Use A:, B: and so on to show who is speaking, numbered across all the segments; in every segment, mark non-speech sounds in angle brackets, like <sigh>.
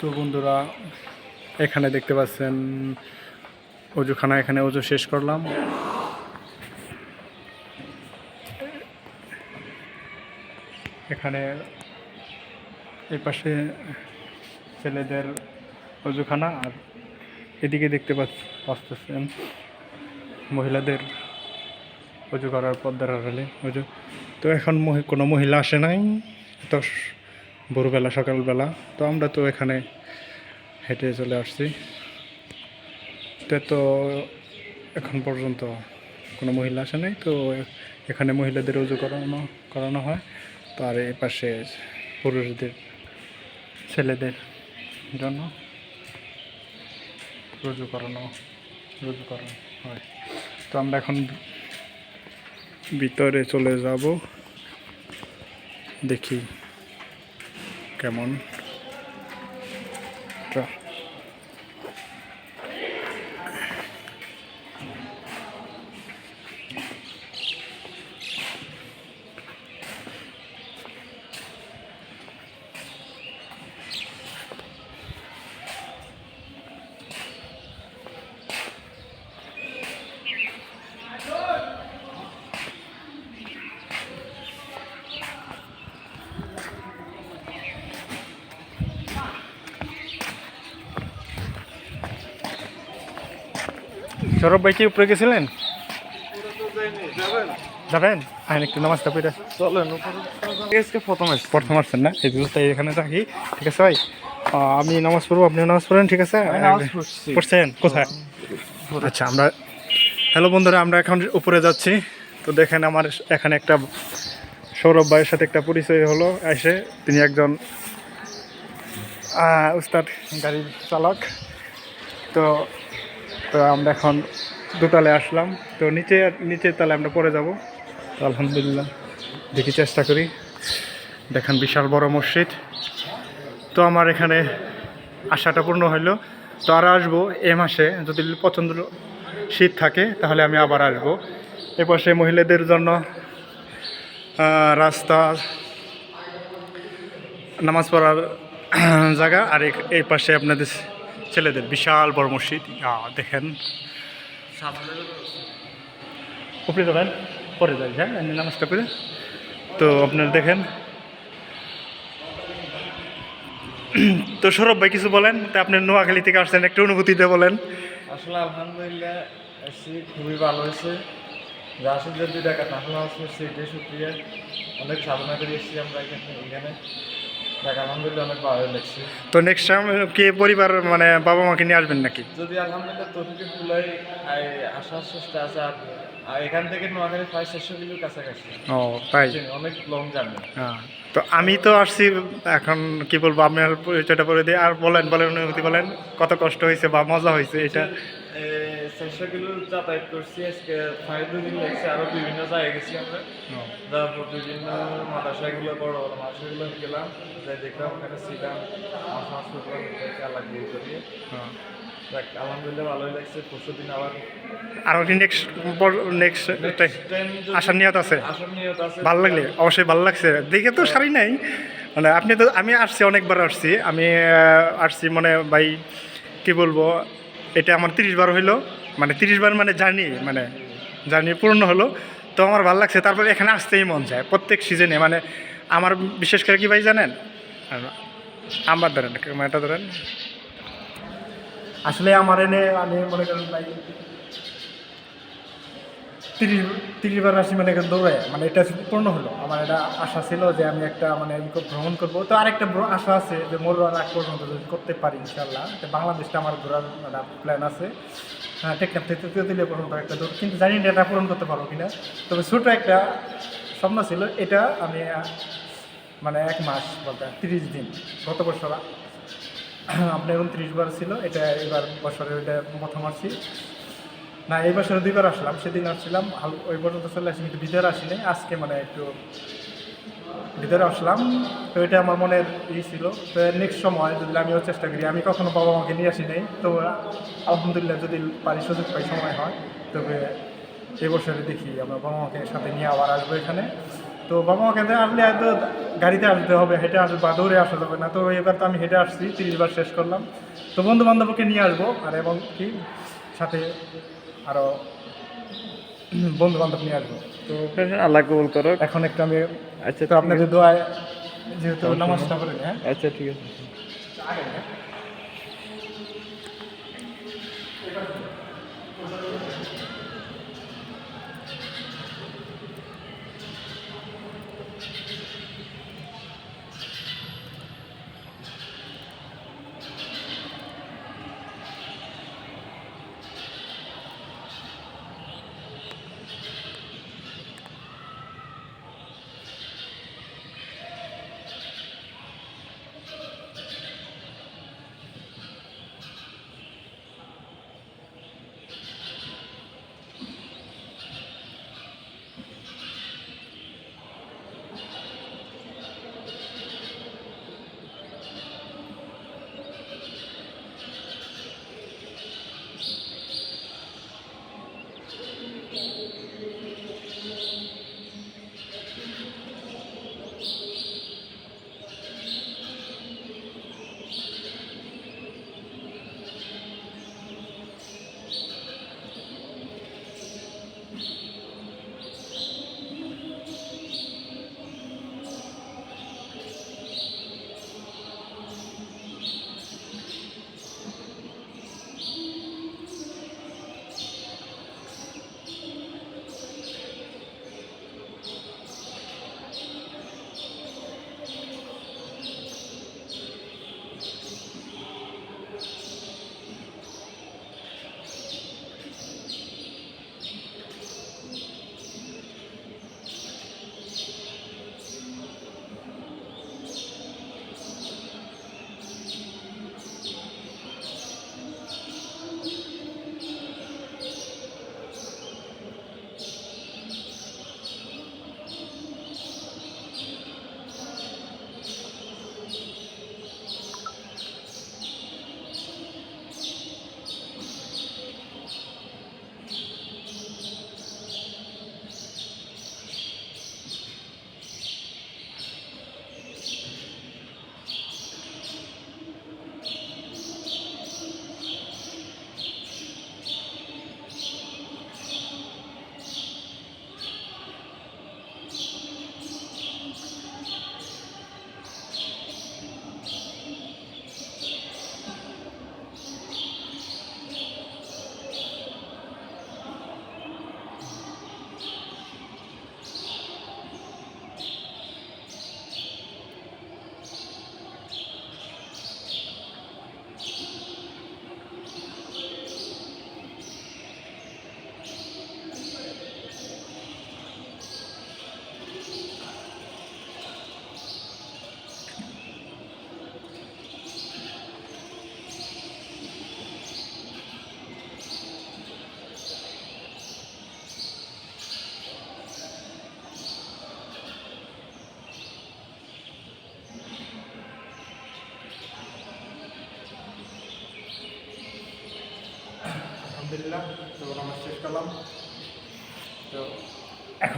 A: তো বন্ধুরা, এখানে দেখতে পাচ্ছেন অজুখানা, এখানে অজু শেষ করলাম। এখানে এই পাশে ছেলেদের অজুখানা, আর এদিকে দেখতে পাচ্ছ- পাচ্ছেন মহিলাদের অজু করার পদ্মার আড়ালে অজু তো এখন কোনো মহিলা আসে নাই, তো ভোরবেলা, সকালবেলা। তো আমরা তো এখানে হেঁটে চলে আসছি। তো তো এখন পর্যন্ত কোনো মহিলা আসে নাই, তো এখানে মহিলাদের উজু করানো করানো হয়। তো আর এ পাশে পুরুষদের, ছেলেদের জন্য রুজু করানো রুজু করানো হয়। তো আমরা এখন ভিতরে চলে যাব। দেখি কেমন সৌরভ ভাই কি উপরে গেছিলেন? যাবেন? আইন একটু নামাজটা পড়ে
B: চলেন আজকে প্রথম আসছি।
A: প্রথম আসছেন না? এই তাই এখানে থাকি ঠিক আছে ভাই? আমি নামাজ পড়ব আপনিও নামাজ পড়েন ঠিক আছে?
B: নামাজ পড়ছি।
A: পড়ছেন? কোথায়? আচ্ছা আমরা হ্যালো বন্ধুরা আমরা এখন উপরে যাচ্ছি। তো দেখেন আমার এখানে একটা সৌরভ ভাইয়ের সাথে একটা পরিচয় হলো এসে তিনি একজন উস্তাদ গাড়ির চালক। তো তো আমরা এখন দোতলায় আসলাম। তো নিচে, নিচের তালে আমরা পরে যাব। তো আলহামদুলিল্লাহ, দেখি চেষ্টা করি। দেখেন বিশাল বড় মসজিদ। তো আমার এখানে আশাটা পূর্ণ হইল। তো আর আসব এ মাসে। যদি পছন্দ শীত থাকে, তাহলে আমি আবার আসব। এ পাশে মহিলাদের জন্য রাস্তা, নামাজ পড়ার জায়গা। আর এই পাশে আপনাদের ছেলেদের বিশাল বড় মসজিদ। দেখেন। উপরে যাবেন পরে যাই হ্যাঁ? নামাজটা করে তো আপনারা দেখেন। তো সৌরভ ভাই কিছু বলেন? তা আপনি নোয়াখালী থেকে আসছেন, একটু অনুভূতিতে বলেন।
B: আসলে আলহামদুলিল্লাহ খুবই ভালো হয়েছে। যা আসলে দুই টাকা টাকা নামাজ পড়ছি এটাই অনেক সাধনা করে এসেছি আমরা এখানে এখানে। আলহামদুলিল্লাহ অনেক ভালো লাগছে।
A: তো নেক্সট টাইম কি পরিবার মানে বাবা মাকে নিয়ে আসবেন নাকি?
B: যদি আলহামদুলিল্লাহ আসার চেষ্টা আছে আর এখান থেকে নোয়াখালী প্রায় চারশো কাছাকাছি।
A: ও তাই?
B: অনেক লং জার্নি
A: হ্যাঁ তো আমি তো আসছি এখন কি বলব আপনার পরিচয়টা করে দিই আর বলেন বলেন অনুভূতি বলেন কত কষ্ট হয়েছে বা মজা হয়েছে এটা
B: চারশো কিলো যাতায়াত করছি। আজকে প্রায় দুদিন লাগছে আরও বিভিন্ন জায়গায় গেছি আমরা। তারপর বিভিন্ন মাদ্রাসাগুলো বড় বড় মাদ্রাসাগুলো গেলাম। যাই দেখলাম ওখানে ছিলাম মাছ করলাম আলাদা দিয়ে
A: হ্যাঁ।
B: দেখ আলহামদুলিল্লাহ ভালোই লাগছে। পরশু দিন আবার
A: আর ওটি নেক্সট নেক্সট আসার নিয়ত আছে?
B: আসার নিয়ত আছে
A: ভালো লাগলে? অবশ্যই ভালো লাগছে। দেখে তো সারি নাই। মানে আপনি তো আমি আসছি অনেকবার আসছি। আমি আসছি মানে ভাই কি বলব? এটা আমার তিরিশ বার হইল মানে তিরিশ বার মানে জানি মানে জানি পূর্ণ হলো। তো আমার ভালো লাগছে, তারপর এখানে আসতেই মন যায় প্রত্যেক সিজনে মানে আমার বিশেষ করে কি ভাই জানেন? আমার ধরেন এটা ধরেন। আসলে আমার এনে আমি মনে করেন তিরিশ তিরিশ বার আসি মানে দৌড়ায় মানে এটা পূর্ণ হলো। আমার এটা আশা ছিল যে আমি একটা মানে ভ্রমণ করব। তো আরেকটা আশা আছে যে মরবার আগ পর্যন্ত যদি করতে পারি ইনশাল্লাহ বাংলাদেশটা আমার ঘোরার প্ল্যান আছে। হ্যাঁ টেকনাফ থেকে তৃতীয় পর্যন্ত একটা দৌড়। কিন্তু জানি না এটা পূরণ করতে পারব কিনা। তবে ছোটো একটা স্বপ্ন ছিল, এটা আমি মানে এক মাস বলতে তিরিশ দিন। গত বছর <clears throat> আপনার উনত্রিশ বার ছিল, এটা এবার বছরের এটা প্রথম আসছি। না, এই বছরে দুইবার আসলাম, সেদিন আসছিলাম ওই পর্যন্ত চলে আসি, কিন্তু ভিতরে আসিনি, আজকে মানে একটু ভিতরে আসলাম, তো এটা আমার মনের ই ছিল। তো নেক্সট সময় যদি আমিও চেষ্টা করি, আমি কখনো বাবা মাকে নিয়ে আসি নাই, তো আলহামদুলিল্লাহ যদি পারি, সুযোগ পাই, সময় হয়, তবে এই বছরে দেখি আমরা বাবা মাকে সাথে নিয়ে আবার আসব এখানে। তো বাবা মাকে আসলে হয়তো গাড়িতে আসতে হবে, হেঁটে আসবে বা দৌড়ে আসা যাবে না, তো এবার তো আমি হেঁটে আসছি, তিরিশ বার শেষ করলাম। তো বন্ধু বান্ধবকে নিয়ে আসব, আর এবং কি, সাথে আরও বন্ধু বান্ধব নিয়ে আসব। তো
B: আল্লাহ কবুল করো
A: এখন একটু আমি
B: আচ্ছা
A: তো আপনাদের দোয়ায় যেহেতু নামাজটা করে হ্যাঁ?
B: আচ্ছা ঠিক আছে।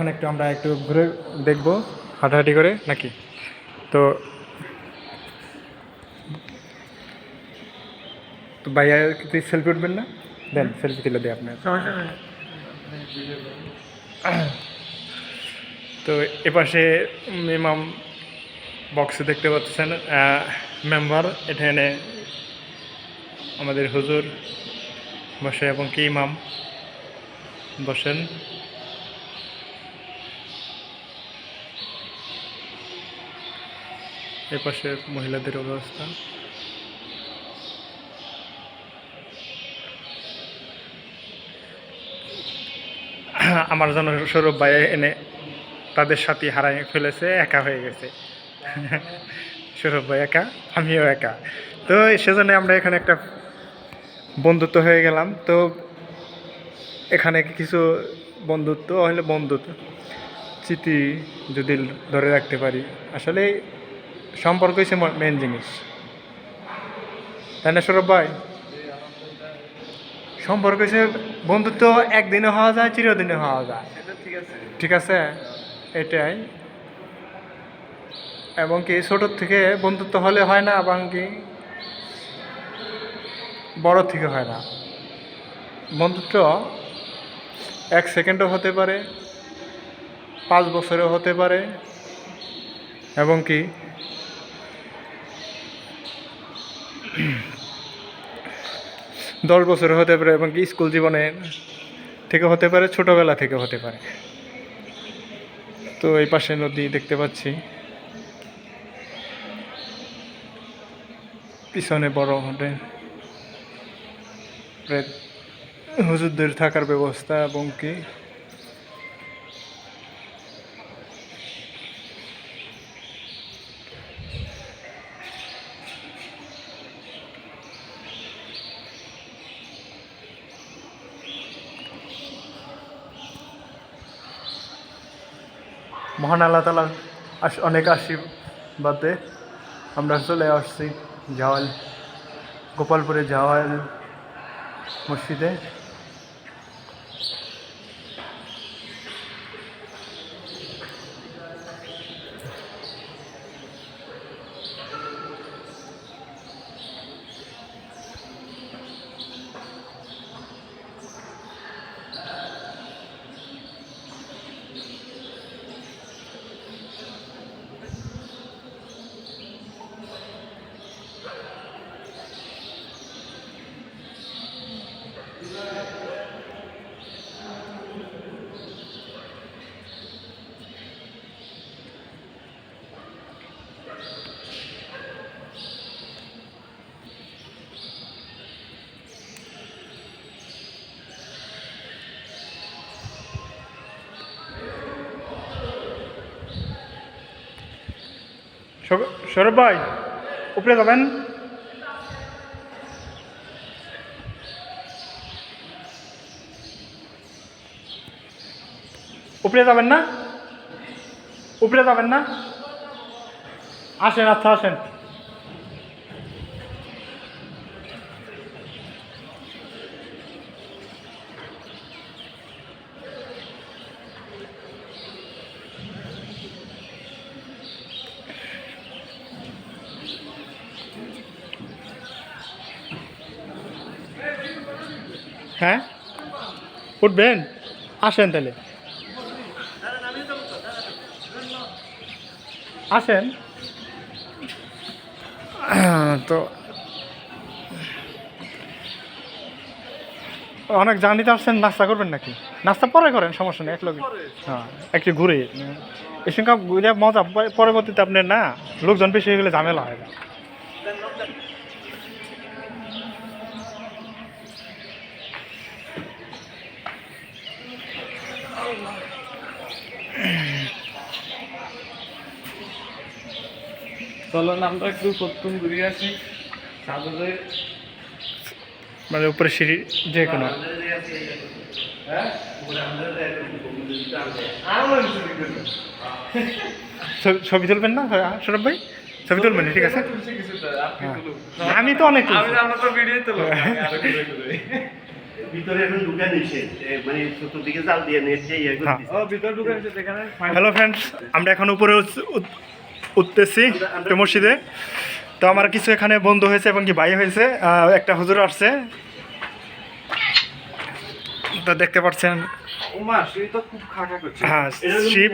A: এখন একটু আমরা একটু ঘুরে দেখব হাঁটাহাঁটি করে নাকি? তো তো ভাইয়া কি সেলফি উঠবেন না? দেন সেলফি তুলে দিই আপনার। তো এপাশে ইমাম বক্সে দেখতে পাচ্ছেন মেম্বার এখানে আমাদের হুজুর বসে এবং কি ইমাম বসেন। এপাশে মহিলাদের অবস্থা। আমার জন্য সৌরভ ভাই এনে তাদের সাথে হারাই ফেলেছে, একা হয়ে গেছে। সৌরভ ভাই একা, আমিও একা। তো সেজন্য আমরা এখানে একটা বন্ধুত্ব হয়ে গেলাম। তো এখানে কিছু বন্ধুত্ব হলে বন্ধুত্ব। স্মৃতি যদি ধরে রাখতে পারি। আসলে সম্পর্ক হচ্ছে মেন জিনিস। তাই না সৌরভ ভাই? সম্পর্ক হচ্ছে বন্ধুত্ব একদিনে হওয়া যায় চিরদিনে হওয়া যায়।
B: ঠিক আছে।
A: ঠিক আছে? এটাই। এবং কি ছোটোর থেকে বন্ধুত্ব হলে হয় না এবং কি? বড় থেকে হয় না। বন্ধুত্ব এক সেকেন্ডও হতে পারে পাঁচ বছরেও হতে পারে এবং কি দশ বছরে হতে পারে এবং স্কুল জীবনে থেকে হতে পারে, ছোটোবেলা থেকে হতে পারে। তো এই পাশে নদী দেখতে পাচ্ছি। পিছনে বড় হোটেল হুজুরদের থাকার ব্যবস্থা এবং কি মহান আল্লাহ তালা অনেক আশীর্বাদে আমরা চলে আসছি জাওয়াল গোপালপুরে জাওয়াল মসজিদে। সৌরভ ভাই উপরে যাবেন। উপরে যাবেন না? উপরে যাবেন না? আসেন আচ্ছা আসেন হ্যাঁ উঠবেন? আসেন তাহলে। আসেন। তো অনেক জার্নিতে আসছেন নাস্তা করবেন নাকি? নাস্তা পরে করেন সমস্যা নেই এক লগে হ্যাঁ একটু ঘুরে। সঙ্গে ঘুরে মজা পরবর্তীতে আপনার না লোকজন বেশি হয়ে গেলে ঝামেলা হয় না।
B: চলো না আমরা একটু প্রথম ঘুরে আসি।
A: মানে উপরে সিঁড়ি যে কোনো।
B: হ্যাঁ ছবি করব।
A: ছবি- তুলবেন না হ্যাঁ, সৌরভ ভাই? ছবি তুলবেন ঠিক আছে? হ্যাঁ। আমি তো অনেক।
B: আমি আমরা তো ভিডিও
C: ভিতরে এখন ঢুকা নিষেধ মানে চতুর্দিকে জাল দিয়ে নেটে ইয়ে
A: হ্যাঁ। হ্যালো ফ্রেন্ডস আমরা এখন উপরে উঠ- উঠ- উঠতেছি তো মসজিদে। তো আমার কিছু এখানে বন্ধু হয়েছে এবং কি ভাই হয়েছে। একটা হুজুর আসছে। তো দেখতে পাচ্ছেন।
B: ওমা সেই তো খুব খাকা করছে।
A: হ্যাঁ
C: এটা
A: শিপ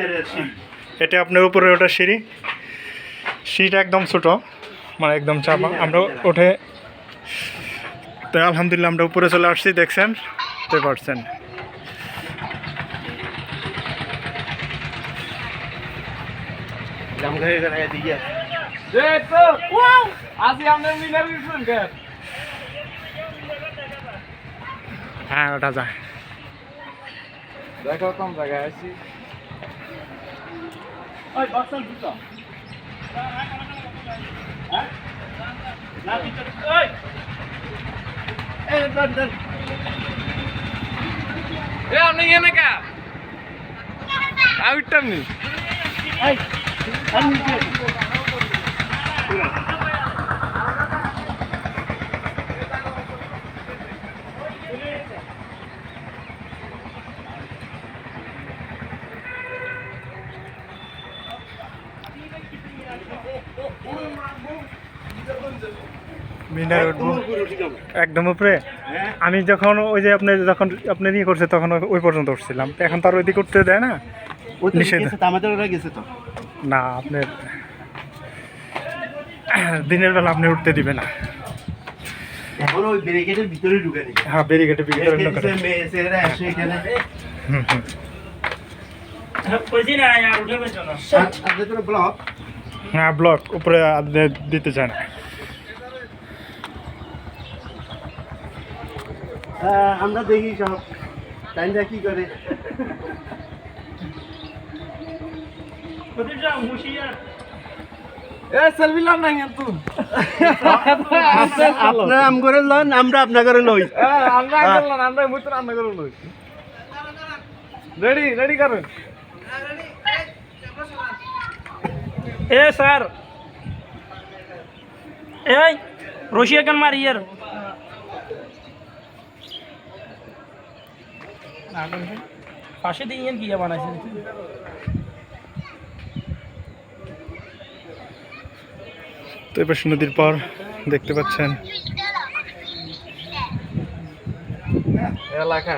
A: এটা আপনার উপরে ওটা সিঁড়ি। সিঁড়িটা একদম ছোট মানে একদম চাপা। আমরা উঠে তো আলহামদুলিল্লাহ আমরা উপরে চলে আসছি দেখছেন বুঝতে পারছেন হ্যাঁ ওটা যায়
B: দেখো কম জায়গায় আছি
A: ওই বক্সল দুটো
B: এ আপনি এনে কা? আউটটাম নি।
C: মিনারে
D: একদম
C: উঠবো।
D: উপরে
C: একদম উপরে?
D: হ্যাঁ।
C: আমি যখন ওই যে আপনি যখন আপনি নিয়ে করছে তখন ওই পর্যন্ত উঠছিলাম। তো এখন তার ওইদিকে উঠতে দেয় না?
D: ও
C: নিষেধ।
D: আমাদের ওরা গেছে তো।
C: না আপনার দিনের বেলা আপনি উঠতে দিবে না।
D: এখন ওই ব্যারিকেডের ভিতরে ঢুকে দিচ্ছে
C: হ্যাঁ ব্যারিকেটে বিক্রি করে করে
D: মেয়ে এখানে।
C: হুম হুম।
D: আর- ব্লক
C: হ্যাঁ উপরে দিতে চায় না।
D: আমরা দেখি সব। টাইমটা কি করে? আপনারা আম করে লন আমরা আপনার করে লই।
B: রেডি রেডি করেন।
E: এ স্যার এই রশিয়া কেন মারি ইয়ার পাশে দিয়ে কি বানাইছে
C: তো এবার নদীর পর দেখতে পাচ্ছেন।
B: এলাকা।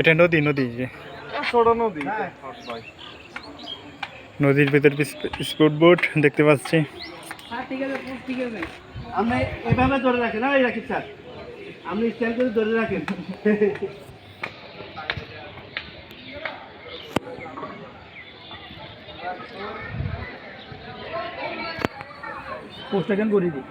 C: এটা নদী নদী যে।
B: ছোট নদী।
C: নদীর ভিতর স্পিড বোট দেখতে পাচ্ছি।
D: এভাবে ধরে রাখেন না রাখি স্যার। আপনি স্ট্যান্ড করে ধরে রাখেন।
E: পোস্টটা কেন করে দিই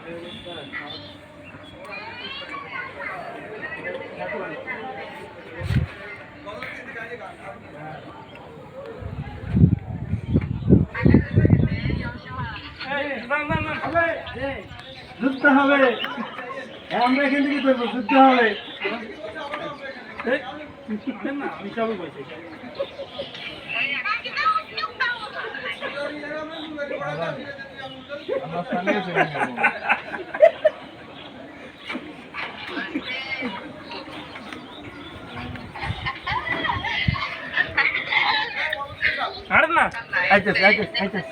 D: হবে। আমরা এখান থেকে করব যুদ্ধ হবে
E: আমি সবই আরে না।
D: আইতেছে আইতেছে আইতেছে।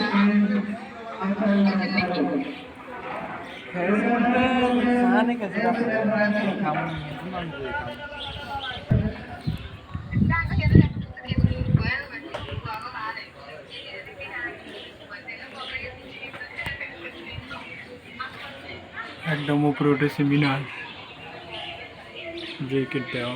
C: একদম উপরে উঠেছে মিনার ব্রেকেট দেওয়া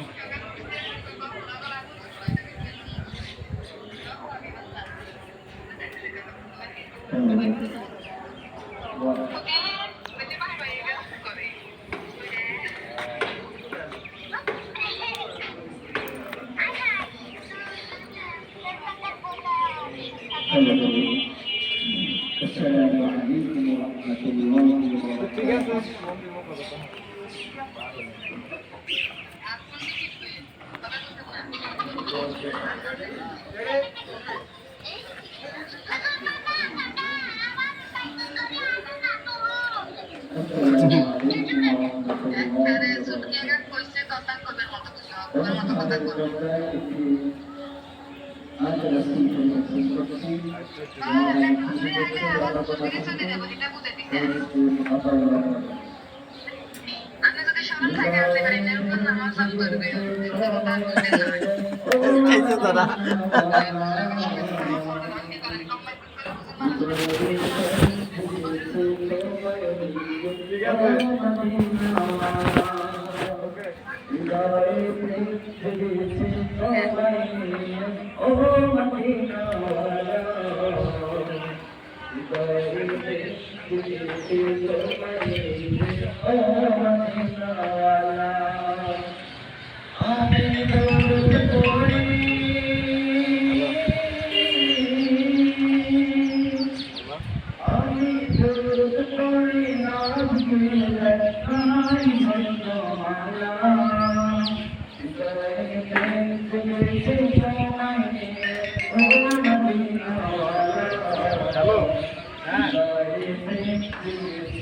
C: আপনি যদি স্মরণ থাকে আপনি নামাজ করবে だ。
A: আরে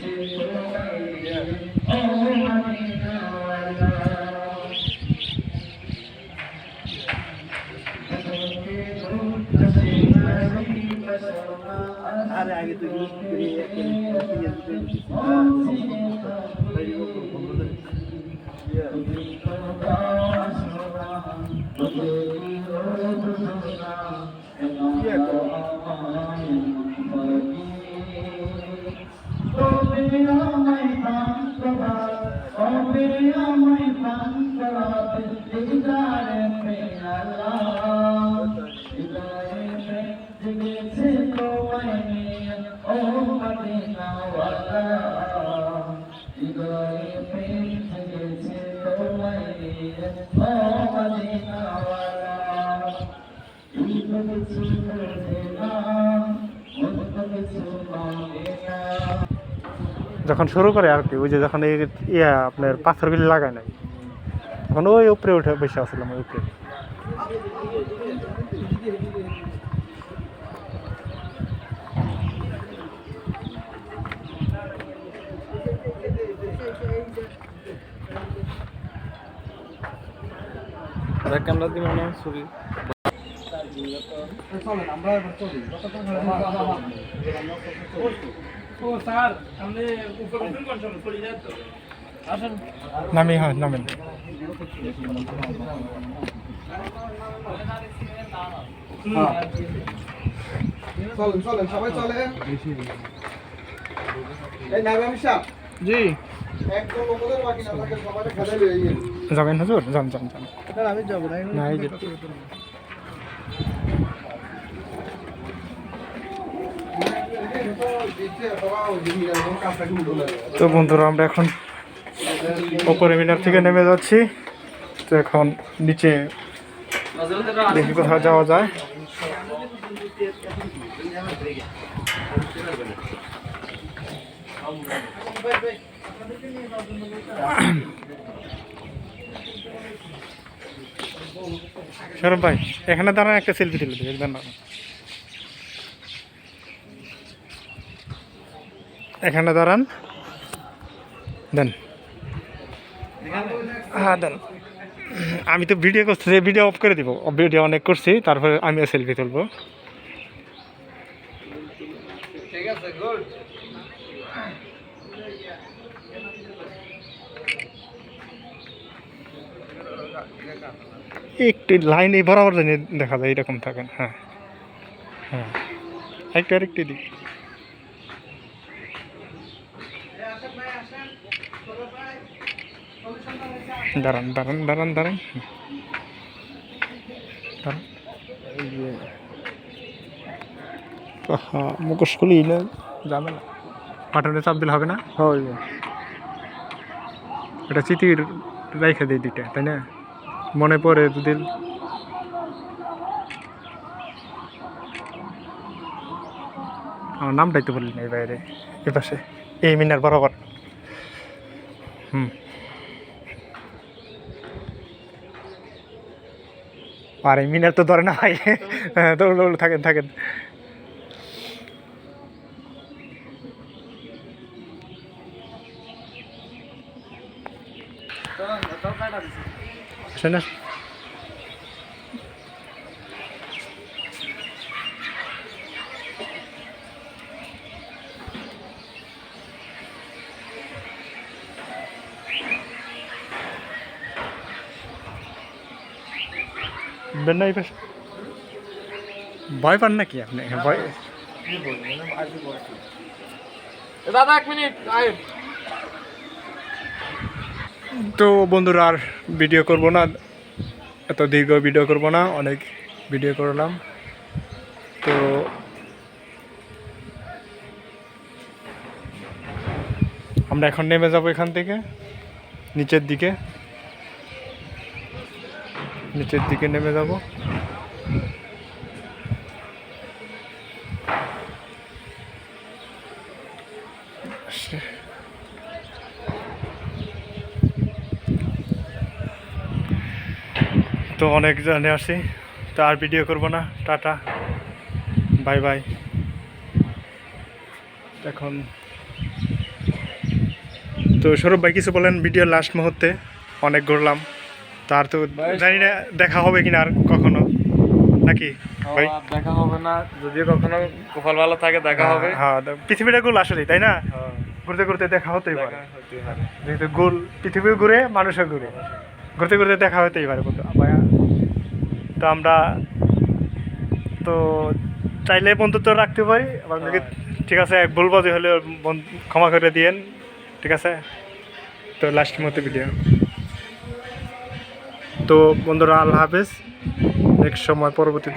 A: যখন শুরু করে আর কি, ওই যে যখন ইয়া আপনার পাথরগুলি লাগায় নাই, তখন ওই উপরে উঠে বসে আসলাম ওই উপরে
B: ক্যামেরা দিয়ে মনে হয় ছবি
E: ও স্যার আপনি উপরে উঠুন কোন সময় চলে যায় তো আসেন
A: নামি হয় নামেন
F: চলেন চলেন সবাই চলেন এই আমি
A: জি।
F: একদম লোকদের বাকি না থাকে সবাই খেলে
A: যাবেন হুজুর? যান যান যান।
F: আমি যাব না
A: না এই যে তো বন্ধুরা আমরা এখন ওপরে মিনার থেকে নেমে যাচ্ছি। তো এখন নিচে দেখি কোথাও যাওয়া যায়। সৌরভ ভাই, এখানে দাঁড়ান, একটা সেলফি তুলে দেবে দাঁড়ান এখানে দাঁড়ান। দেন। হ্যাঁ দেন। আমি তো ভিডিও করছি ভিডিও অফ করে দিব। ভিডিও অনেক করছি, তারপরে আমিও সেলফি তুলবো। একটু লাইন এই বরাবর জানি দেখা যায় এরকম থাকেন হ্যাঁ। হ্যাঁ। একটু আরেকটু দিক। দাঁড়ান দাঁড়ান দাঁড়ান দাঁড়ান। হ্যাঁ মুখোশ খুলি না যাবে না। বাটনে চাপ দিলে হবে না? হয়। এটা চিঠির রেখে দিই দুইটা তাই না? মনে পড়ে দুদিন। আমার নামটাই তো বললি না এই বাইরে এ পাশে, এই মিনার বরাবর। হুম। আর এই মিনার তো ধরে না ভাই। হ্যাঁ দৌড় দৌড় থাকেন থাকেন শোনা বেন্না এই ভয় পান নাকি আপনি ভয়
F: দাদা এক মিনিট
A: তো বন্ধুরা, আর ভিডিও করব না। এত দীর্ঘ ভিডিও করব না, অনেক ভিডিও করলাম। তো আমরা এখন নেমে যাব এখান থেকে, নিচের দিকে। নিচের দিকে নেমে যাব। তো অনেক জানে আসি। তো আর ভিডিও করব না। টাটা। বাই বাই এখন। তো সৌরভ ভাই কিছু বলেন ভিডিও লাস্ট মুহূর্তে। অনেক ঘুরলাম। তার তো জানি না দেখা হবে কিনা আর কখনো। নাকি? ভাই।
B: দেখা হবে না। যদিও কখনো কপাল ভালো থাকে দেখা হবে।
A: হ্যাঁ পৃথিবীটা গোল আসলে তাই না?
B: হ্যাঁ,
A: ঘুরতে ঘুরতে দেখা হতেই পারে।
B: দেখা হতেই পারে।
A: যেহেতু গোল পৃথিবীও ঘুরে। মানুষও ঘুরে। ঘুরতে ঘুরতে দেখা হতেই পারে বন্ধু ভাইয়া তো আমরা তো চাইলে বন্ধুত্ব রাখতে পারি আপনাকে ঠিক আছে বলব যে হলে ক্ষমা করে দিয়েন ঠিক আছে? তো লাস্ট মতো ভিডিও তো বন্ধুরা আল্লাহ হাফেজ নেক্সট সময় পরবর্তী